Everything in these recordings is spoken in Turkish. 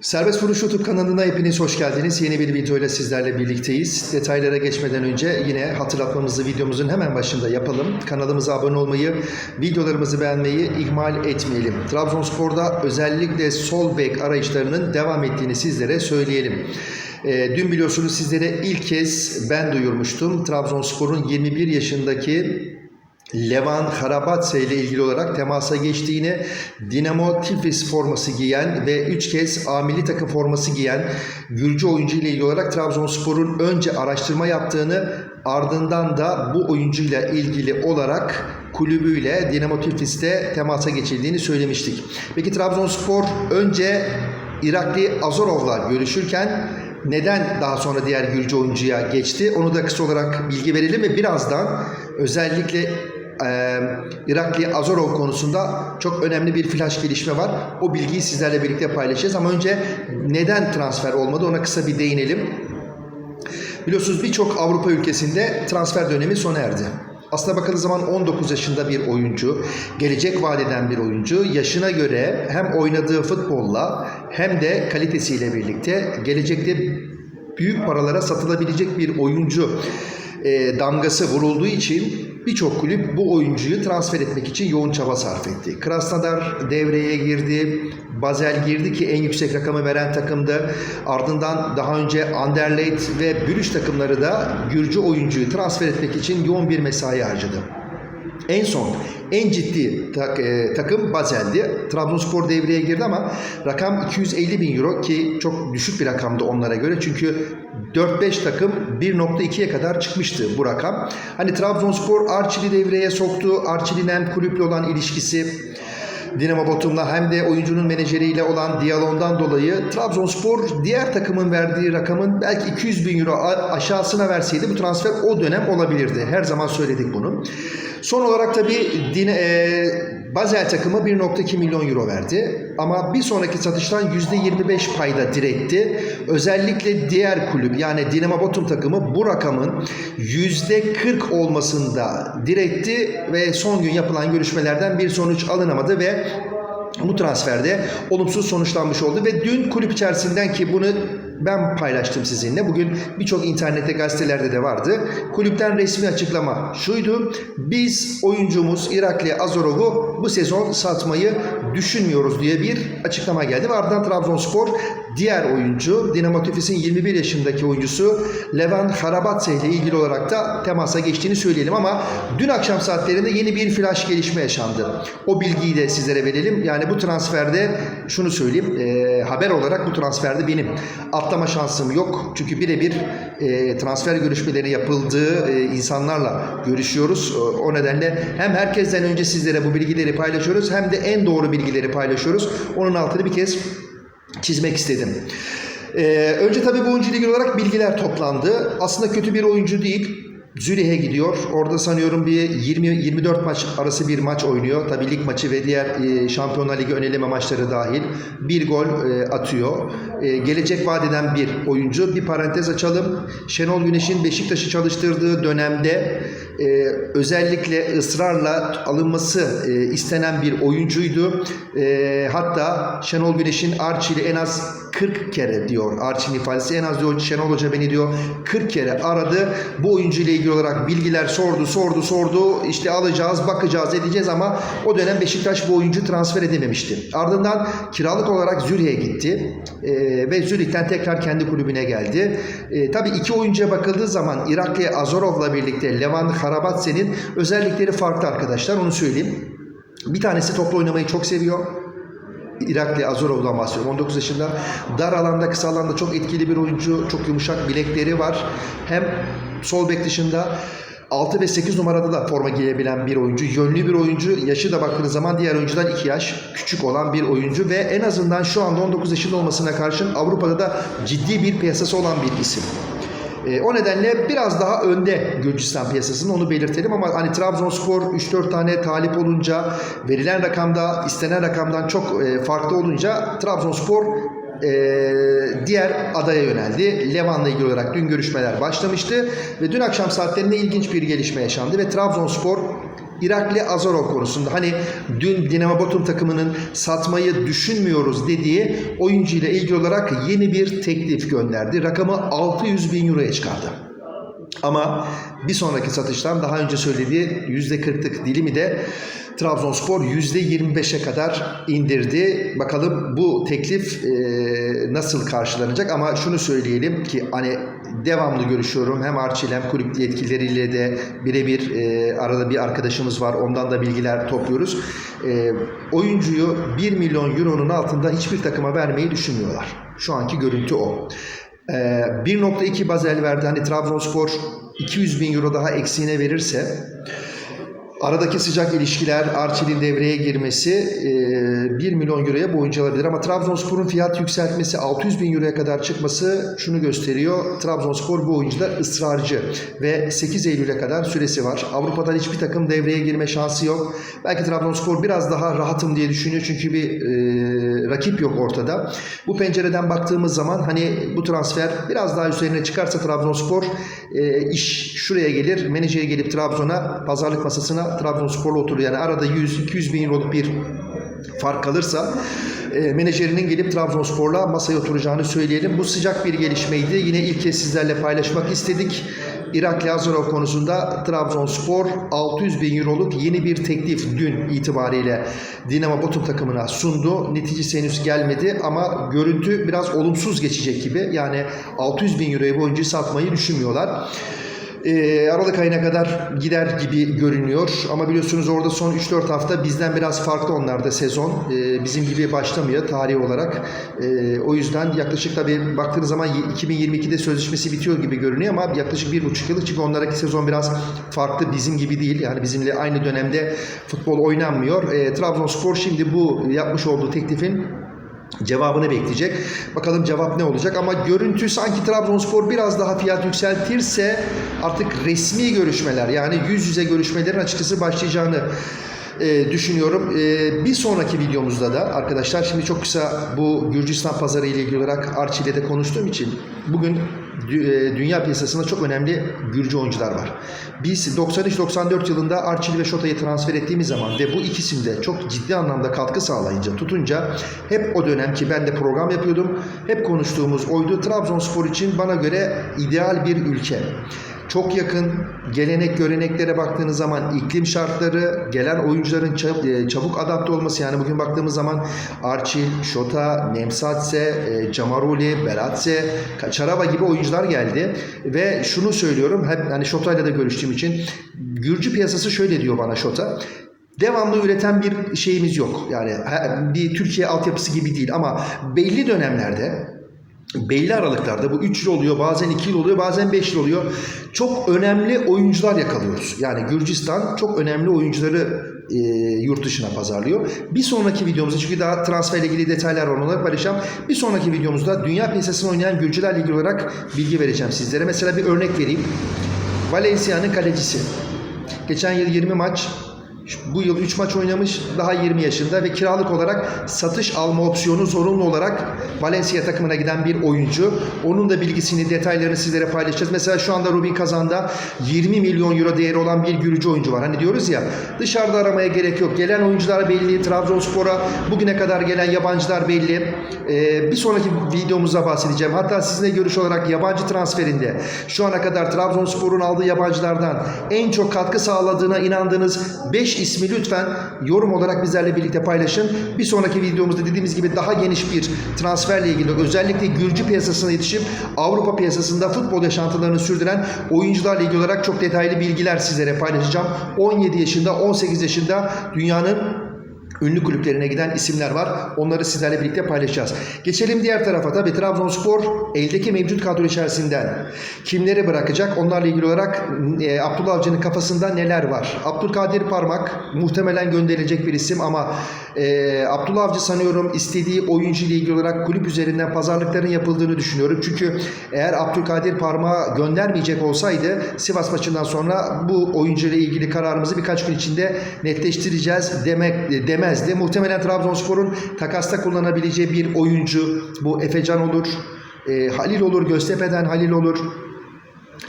Serbest Vuruş YouTube kanalına hepiniz hoş geldiniz. Yeni bir videoyla sizlerle birlikteyiz. Detaylara geçmeden önce yine hatırlatmamızı videomuzun hemen başında yapalım. Kanalımıza abone olmayı, videolarımızı beğenmeyi ihmal etmeyelim. Trabzonspor'da özellikle sol bek arayışlarının devam ettiğini sizlere söyleyelim. Ee, dün biliyorsunuz sizlere ilk kez ben duyurmuştum. Trabzonspor'un 21 yaşındaki Levan Harabatse ile ilgili olarak temasa geçtiğini, Dinamo Tiflis forması giyen ve 3 kez A milli takım forması giyen Gürcü oyuncu ile ilgili olarak Trabzonspor'un önce araştırma yaptığını ardından da bu oyuncuyla ilgili olarak kulübüyle Dinamo Tiflis'te temasa geçildiğini söylemiştik. Peki Trabzonspor önce Irakli Azorov'la görüşürken neden daha sonra diğer Gürcü oyuncuya geçti? Onu da kısa olarak bilgi verelim ve birazdan özellikle e, Irakli Azorov konusunda çok önemli bir flash gelişme var. O bilgiyi sizlerle birlikte paylaşacağız ama önce neden transfer olmadı ona kısa bir değinelim. Biliyorsunuz birçok Avrupa ülkesinde transfer dönemi sona erdi. Aslına bakıldığı zaman 19 yaşında bir oyuncu, gelecek vadeden bir oyuncu, yaşına göre hem oynadığı futbolla hem de kalitesiyle birlikte gelecekte büyük paralara satılabilecek bir oyuncu e, damgası vurulduğu için birçok kulüp bu oyuncuyu transfer etmek için yoğun çaba sarf etti. Krasnodar devreye girdi, Basel girdi ki en yüksek rakamı veren takımdı. Ardından daha önce Anderlecht ve Brüj takımları da Gürcü oyuncuyu transfer etmek için yoğun bir mesai harcadı. En son en ciddi tak- e, takım Basel'di. Trabzonspor devreye girdi ama rakam 250 bin euro ki çok düşük bir rakamdı onlara göre. Çünkü 4-5 takım 1.2'ye kadar çıkmıştı bu rakam. Hani Trabzonspor Arçil'i devreye soktu. Arçil'in hem kulüple olan ilişkisi Dinamo Batum'la hem de oyuncunun menajeriyle olan diyalogdan dolayı Trabzonspor diğer takımın verdiği rakamın belki 200 bin euro aşağısına verseydi bu transfer o dönem olabilirdi. Her zaman söyledik bunu. Son olarak tabii Dine, e, Basel takımı 1.2 milyon euro verdi. Ama bir sonraki satıştan %25 payda diretti. Özellikle diğer kulüp yani Dinamo Batum takımı bu rakamın %40 olmasında diretti ve son gün yapılan görüşmelerden bir sonuç alınamadı ve bu transferde olumsuz sonuçlanmış oldu ve dün kulüp içerisinden ki bunu ben paylaştım sizinle. Bugün birçok internette gazetelerde de vardı. Kulüpten resmi açıklama şuydu. Biz oyuncumuz Irakli Azorov'u bu sezon satmayı düşünmüyoruz diye bir açıklama geldi. Ve ardından Trabzonspor diğer oyuncu Dinamo Tiflis'in 21 yaşındaki oyuncusu Levan Harabatse ile ilgili olarak da temasa geçtiğini söyleyelim ama dün akşam saatlerinde yeni bir flash gelişme yaşandı. O bilgiyi de sizlere verelim. Yani bu transferde şunu söyleyeyim. e, haber olarak bu transferde benim atlama şansım yok. Çünkü birebir e, transfer görüşmeleri yapıldığı e, insanlarla görüşüyoruz. O nedenle hem herkesten önce sizlere bu bilgileri paylaşıyoruz hem de en doğru bilgileri paylaşıyoruz. Onun altını bir kez çizmek istedim. Ee, önce tabii bu oyuncu ilgili olarak bilgiler toplandı. Aslında kötü bir oyuncu değil. Zürih'e gidiyor. Orada sanıyorum bir 20-24 maç arası bir maç oynuyor. Tabii lig maçı ve diğer e, Şampiyonlar Ligi öneleme maçları dahil. Bir gol e, atıyor. E, gelecek vadeden bir oyuncu. Bir parantez açalım. Şenol Güneş'in Beşiktaş'ı çalıştırdığı dönemde e, özellikle ısrarla alınması e, istenen bir oyuncuydu. E, hatta Şenol Güneş'in ile en az 40 kere diyor Archie'nin ifadesi en az diyor Şenol Hoca beni diyor 40 kere aradı. Bu oyuncu ile ilgili olarak bilgiler sordu sordu sordu işte alacağız bakacağız edeceğiz ama o dönem Beşiktaş bu oyuncu transfer edememişti. Ardından kiralık olarak Zürih'e gitti E, ve Zürih'ten tekrar kendi kulübüne geldi. E, tabii iki oyuncuya bakıldığı zaman Irakli Azorov'la birlikte Levan Harabatse'nin özellikleri farklı arkadaşlar onu söyleyeyim. Bir tanesi toplu oynamayı çok seviyor. Irakli Azorov'dan bahsediyorum. 19 yaşında. Dar alanda, kısa alanda çok etkili bir oyuncu. Çok yumuşak bilekleri var. Hem sol bek dışında 6 ve 8 numarada da forma giyebilen bir oyuncu. Yönlü bir oyuncu. Yaşı da baktığınız zaman diğer oyuncudan 2 yaş küçük olan bir oyuncu. Ve en azından şu anda 19 yaşında olmasına karşın Avrupa'da da ciddi bir piyasası olan bir isim. E, o nedenle biraz daha önde Gürcistan piyasasının onu belirtelim ama hani Trabzonspor 3-4 tane talip olunca verilen rakamda istenen rakamdan çok e, farklı olunca Trabzonspor e, diğer adaya yöneldi. Levan'la ilgili olarak dün görüşmeler başlamıştı ve dün akşam saatlerinde ilginç bir gelişme yaşandı ve Trabzonspor Irakli Azarov konusunda hani dün Dinamo Batum takımının satmayı düşünmüyoruz dediği oyuncuyla ilgili olarak yeni bir teklif gönderdi. Rakamı 600 bin euroya çıkardı. Ama bir sonraki satıştan daha önce söylediği %40'lık dilimi de Trabzonspor %25'e kadar indirdi. Bakalım bu teklif e, nasıl karşılanacak ama şunu söyleyelim ki hani devamlı görüşüyorum hem Arçil hem kulüp yetkilileriyle de birebir e, arada bir arkadaşımız var ondan da bilgiler topluyoruz. E, oyuncuyu 1 milyon euronun altında hiçbir takıma vermeyi düşünmüyorlar. Şu anki görüntü o. Ee, 1.2 bazel verdi. Hani Trabzonspor 200 bin euro daha eksiğine verirse aradaki sıcak ilişkiler, Arçel'in devreye girmesi e, 1 milyon euroya bu oyuncu alabilir. Ama Trabzonspor'un fiyat yükseltmesi 600 bin euroya kadar çıkması şunu gösteriyor. Trabzonspor bu oyuncuda ısrarcı ve 8 Eylül'e kadar süresi var. Avrupa'dan hiçbir takım devreye girme şansı yok. Belki Trabzonspor biraz daha rahatım diye düşünüyor çünkü bir e, rakip yok ortada. Bu pencereden baktığımız zaman hani bu transfer biraz daha üzerine çıkarsa Trabzonspor e, iş şuraya gelir. Menajere gelip Trabzon'a pazarlık masasına Trabzonspor'la oturuyor. Yani arada 100-200 bin euroluk bir fark kalırsa e, menajerinin gelip Trabzonspor'la masaya oturacağını söyleyelim. Bu sıcak bir gelişmeydi. Yine ilk kez sizlerle paylaşmak istedik. Irakli Azarov konusunda Trabzonspor 600 bin euroluk yeni bir teklif dün itibariyle Dinamo Batum takımına sundu. Neticesi henüz gelmedi ama görüntü biraz olumsuz geçecek gibi. Yani 600 bin euroya bu oyuncuyu satmayı düşünmüyorlar. Ee, Aralık ayına kadar gider gibi görünüyor. Ama biliyorsunuz orada son 3-4 hafta bizden biraz farklı onlarda sezon. Ee, bizim gibi başlamıyor tarih olarak. Ee, o yüzden yaklaşık tabii baktığınız zaman 2022'de sözleşmesi bitiyor gibi görünüyor ama yaklaşık 1,5 yıllık çünkü onlardaki sezon biraz farklı bizim gibi değil. Yani bizimle aynı dönemde futbol oynanmıyor. Ee, Trabzonspor şimdi bu yapmış olduğu teklifin cevabını bekleyecek. Bakalım cevap ne olacak ama görüntü sanki Trabzonspor biraz daha fiyat yükseltirse artık resmi görüşmeler yani yüz yüze görüşmelerin açıkçası başlayacağını e, düşünüyorum. E, bir sonraki videomuzda da arkadaşlar şimdi çok kısa bu Gürcistan pazarı ile ilgili olarak Arçi ile de konuştuğum için bugün dünya piyasasında çok önemli Gürcü oyuncular var. Biz 93-94 yılında Arçil ve Şota'yı transfer ettiğimiz zaman ve bu ikisinde çok ciddi anlamda katkı sağlayınca, tutunca hep o dönem ki ben de program yapıyordum. Hep konuştuğumuz oydu. Trabzonspor için bana göre ideal bir ülke. Çok yakın gelenek göreneklere baktığınız zaman iklim şartları, gelen oyuncuların e, çabuk adapte olması yani bugün baktığımız zaman Arçil, Şota, Nemsatse, e, Camaroli, Beratse, Kaçaraba gibi oyuncular geldi ve şunu söylüyorum hep hani Şota'yla da görüştüğüm için Gürcü piyasası şöyle diyor bana Şota. Devamlı üreten bir şeyimiz yok. Yani bir Türkiye altyapısı gibi değil ama belli dönemlerde belli aralıklarda bu 3 yıl oluyor bazen 2 yıl oluyor bazen 5 yıl oluyor. Çok önemli oyuncular yakalıyoruz. Yani Gürcistan çok önemli oyuncuları e, yurt dışına pazarlıyor. Bir sonraki videomuzda çünkü daha transferle ilgili detaylar var onları paylaşacağım. Bir sonraki videomuzda dünya piyasasını oynayan Gürcülerle ilgili olarak bilgi vereceğim sizlere. Mesela bir örnek vereyim. Valencia'nın kalecisi. Geçen yıl 20 maç bu yıl 3 maç oynamış, daha 20 yaşında ve kiralık olarak satış alma opsiyonu zorunlu olarak Valencia takımına giden bir oyuncu. Onun da bilgisini, detaylarını sizlere paylaşacağız. Mesela şu anda Rubin Kazan'da 20 milyon euro değeri olan bir Gürcü oyuncu var. Hani diyoruz ya dışarıda aramaya gerek yok. Gelen oyuncular belli. Trabzonspor'a bugüne kadar gelen yabancılar belli. Ee, bir sonraki videomuzda bahsedeceğim. Hatta sizinle görüş olarak yabancı transferinde şu ana kadar Trabzonspor'un aldığı yabancılardan en çok katkı sağladığına inandığınız 5 ismi lütfen yorum olarak bizlerle birlikte paylaşın. Bir sonraki videomuzda dediğimiz gibi daha geniş bir transferle ilgili özellikle Gürcü piyasasına yetişip Avrupa piyasasında futbol yaşantılarını sürdüren oyuncularla ilgili olarak çok detaylı bilgiler sizlere paylaşacağım. 17 yaşında, 18 yaşında dünyanın ünlü kulüplerine giden isimler var. Onları sizlerle birlikte paylaşacağız. Geçelim diğer tarafa. Tabii Trabzonspor eldeki mevcut kadro içerisinden kimleri bırakacak? Onlarla ilgili olarak e, Abdullah Avcı'nın kafasında neler var? Abdülkadir Parmak muhtemelen gönderilecek bir isim ama e, Abdullah Avcı sanıyorum istediği oyuncu ile ilgili olarak kulüp üzerinden pazarlıkların yapıldığını düşünüyorum. Çünkü eğer Abdülkadir Parmak'ı göndermeyecek olsaydı Sivas maçından sonra bu oyuncu ile ilgili kararımızı birkaç gün içinde netleştireceğiz demek demezdi. Muhtemelen Trabzonspor'un takasta kullanabileceği bir oyuncu bu Efecan olur, e, Halil olur, Göztepe'den Halil olur.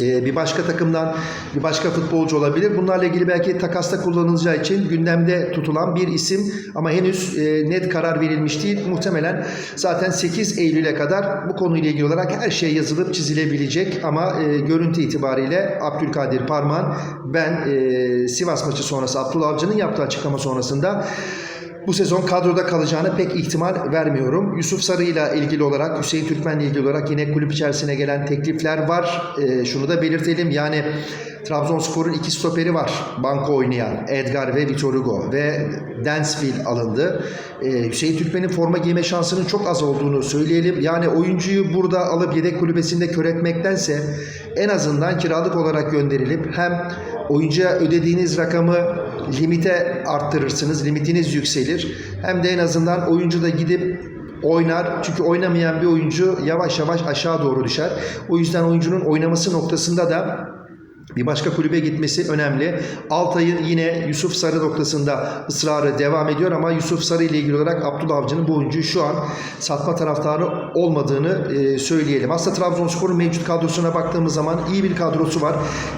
Ee, bir başka takımdan bir başka futbolcu olabilir. Bunlarla ilgili belki takasta kullanılacağı için gündemde tutulan bir isim ama henüz e, net karar verilmiş değil. Muhtemelen zaten 8 Eylül'e kadar bu konuyla ilgili olarak her şey yazılıp çizilebilecek ama e, görüntü itibariyle Abdülkadir Parman ben e, Sivas maçı sonrası Abdullah Avcı'nın yaptığı açıklama sonrasında bu sezon kadroda kalacağını pek ihtimal vermiyorum. Yusuf Sarı ile ilgili olarak, Hüseyin Türkmen'le ilgili olarak yine kulüp içerisine gelen teklifler var. Ee, şunu da belirtelim yani Trabzonspor'un iki stoperi var. Banko oynayan Edgar ve Vitor Hugo ve Dansville alındı. Ee, Hüseyin Türkmen'in forma giyme şansının çok az olduğunu söyleyelim. Yani oyuncuyu burada alıp yedek kulübesinde kör etmektense en azından kiralık olarak gönderilip hem oyuncuya ödediğiniz rakamı limite arttırırsınız, limitiniz yükselir. Hem de en azından oyuncu da gidip oynar. Çünkü oynamayan bir oyuncu yavaş yavaş aşağı doğru düşer. O yüzden oyuncunun oynaması noktasında da bir başka kulübe gitmesi önemli. Altay'ın yine Yusuf Sarı noktasında ısrarı devam ediyor ama Yusuf Sarı ile ilgili olarak Abdullah Avcı'nın bu oyuncuyu şu an satma taraftarı olmadığını e, söyleyelim. Aslında Trabzonspor'un mevcut kadrosuna baktığımız zaman iyi bir kadrosu var.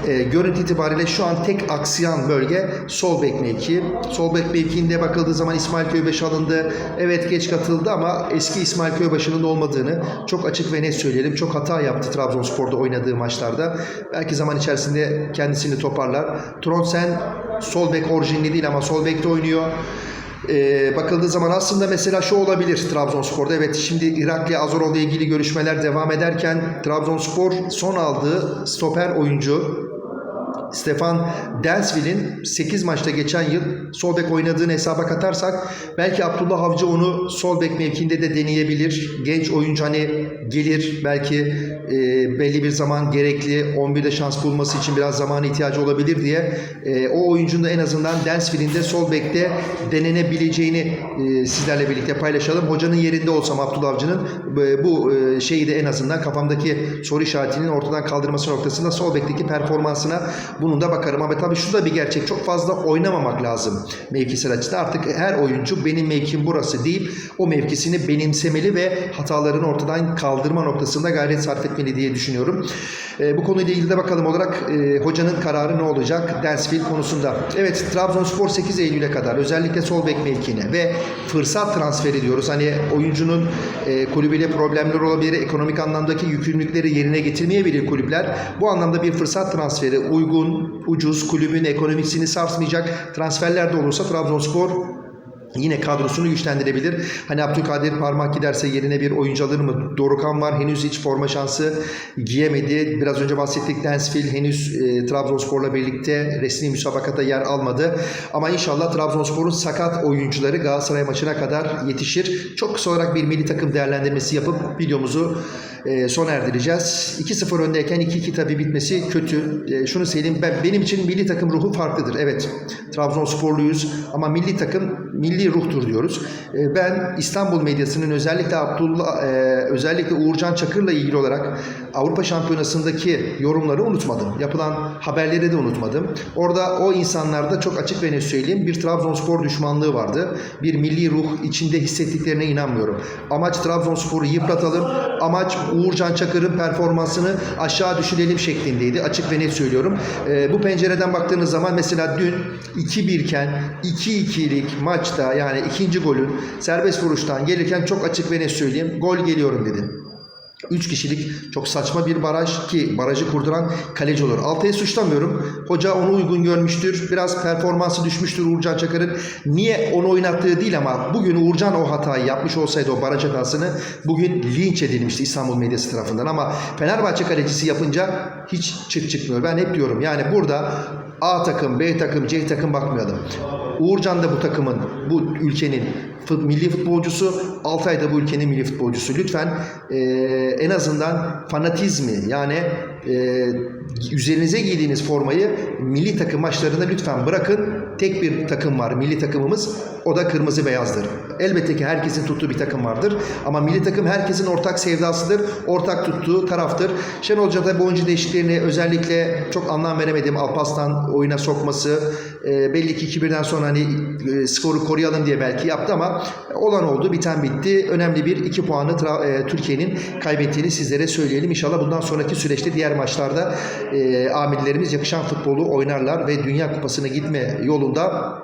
E, görüntü itibariyle şu an tek aksiyan bölge sol bek mevki. Sol bek mevkiinde bakıldığı zaman İsmail Köybaşı alındı. Evet geç katıldı ama eski İsmail Köybaşı'nın olmadığını çok açık ve net söyleyelim. Çok hata yaptı Trabzonspor'da oynadığı maçlarda. Belki zaman içerisinde kendisini toparlar. Tronsen sol bek orijinli değil ama sol bekte oynuyor. Ee, bakıldığı zaman aslında mesela şu olabilir Trabzonspor'da. Evet şimdi Irakli Azorol ile ilgili görüşmeler devam ederken Trabzonspor son aldığı stoper oyuncu Stefan Densville'in 8 maçta geçen yıl sol bek oynadığını hesaba katarsak belki Abdullah Avcı onu sol bek mevkinde de deneyebilir. Genç oyuncu hani gelir belki e, belli bir zaman gerekli 11'de şans bulması için biraz zamana ihtiyacı olabilir diye e, o oyuncunun da en azından Densville'in de sol bekte denenebileceğini e, sizlerle birlikte paylaşalım. Hocanın yerinde olsam Abdullah Avcı'nın e, bu e, şeyi de en azından kafamdaki soru işaretinin ortadan kaldırması noktasında sol bekteki performansına bunun da bakarım. Ama tabii şu da bir gerçek. Çok fazla oynamamak lazım mevkisel açıdan. Artık her oyuncu benim mevkim burası deyip o mevkisini benimsemeli ve hatalarını ortadan kaldırma noktasında gayret sarf etmeli diye düşünüyorum. E, bu konuyla ilgili de bakalım olarak e, hocanın kararı ne olacak Densfield konusunda. Evet Trabzonspor 8 Eylül'e kadar özellikle sol bek mevkine ve fırsat transferi diyoruz. Hani oyuncunun e, kulübüyle problemler olabilir, ekonomik anlamdaki yükümlülükleri yerine getirmeyebilir kulüpler. Bu anlamda bir fırsat transferi uygun, ucuz, kulübün ekonomisini sarsmayacak transferler de olursa Trabzonspor Yine kadrosunu güçlendirebilir. Hani Abdülkadir parmak giderse yerine bir oyuncu alır mı? Dorukan var. Henüz hiç forma şansı giyemedi. Biraz önce bahsettik Densfield henüz e, Trabzonspor'la birlikte resmi müsabakata yer almadı. Ama inşallah Trabzonspor'un sakat oyuncuları Galatasaray maçına kadar yetişir. Çok kısa olarak bir milli takım değerlendirmesi yapıp videomuzu e, sona erdireceğiz. 2-0 öndeyken 2-2 tabii bitmesi kötü. E, şunu söyleyeyim ben benim için milli takım ruhu farklıdır. Evet Trabzonsporluyuz ama milli takım milli ruhtur diyoruz. E, ben İstanbul medyasının özellikle Abdullah e, özellikle Uğurcan Çakır'la ilgili olarak Avrupa Şampiyonası'ndaki yorumları unutmadım. Yapılan haberleri de unutmadım. Orada o insanlarda çok açık ve net söyleyeyim bir Trabzonspor düşmanlığı vardı. Bir milli ruh içinde hissettiklerine inanmıyorum. Amaç Trabzonspor'u yıpratalım. Amaç Uğurcan Çakır'ın performansını aşağı düşürelim şeklindeydi. Açık ve net söylüyorum. E, bu pencereden baktığınız zaman mesela dün 2-1 iken 2-2'lik maçta yani ikinci golün serbest vuruştan gelirken çok açık ve net söyleyeyim. Gol geliyorum dedim. 3 kişilik çok saçma bir baraj ki barajı kurduran kaleci olur. Altay'ı suçlamıyorum. Hoca onu uygun görmüştür. Biraz performansı düşmüştür Uğurcan Çakır'ın. Niye onu oynattığı değil ama bugün Uğurcan o hatayı yapmış olsaydı o baraj hatasını bugün linç edilmişti İstanbul medyası tarafından. Ama Fenerbahçe kalecisi yapınca hiç çık çıkmıyor. Ben hep diyorum yani burada A takım, B takım, C takım bakmayalım. Uğurcan da bu takımın, bu ülkenin milli futbolcusu, Altay da bu ülkenin milli futbolcusu. Lütfen e, en azından fanatizmi yani e, üzerinize giydiğiniz formayı milli takım maçlarında lütfen bırakın. Tek bir takım var milli takımımız o da kırmızı beyazdır. Elbette ki herkesin tuttuğu bir takım vardır ama milli takım herkesin ortak sevdasıdır. Ortak tuttuğu taraftır. Şenol Hoca da bu değişikliklerini özellikle çok anlam veremediğim Alpaslan oyuna sokması e, belli ki 2-1'den sonra hani e, skoru koruyalım diye belki yaptı ama olan oldu, biten bitti. Önemli bir 2 puanı e, Türkiye'nin kaybettiğini sizlere söyleyelim. İnşallah bundan sonraki süreçte diğer maçlarda e, amirlerimiz yakışan futbolu oynarlar ve Dünya Kupası'na gitme yolunda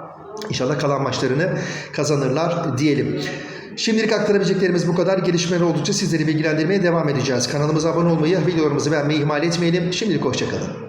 İnşallah kalan maçlarını kazanırlar diyelim. Şimdilik aktarabileceklerimiz bu kadar. Gelişmeler oldukça sizleri bilgilendirmeye devam edeceğiz. Kanalımıza abone olmayı, videolarımızı beğenmeyi ihmal etmeyelim. Şimdilik hoşçakalın.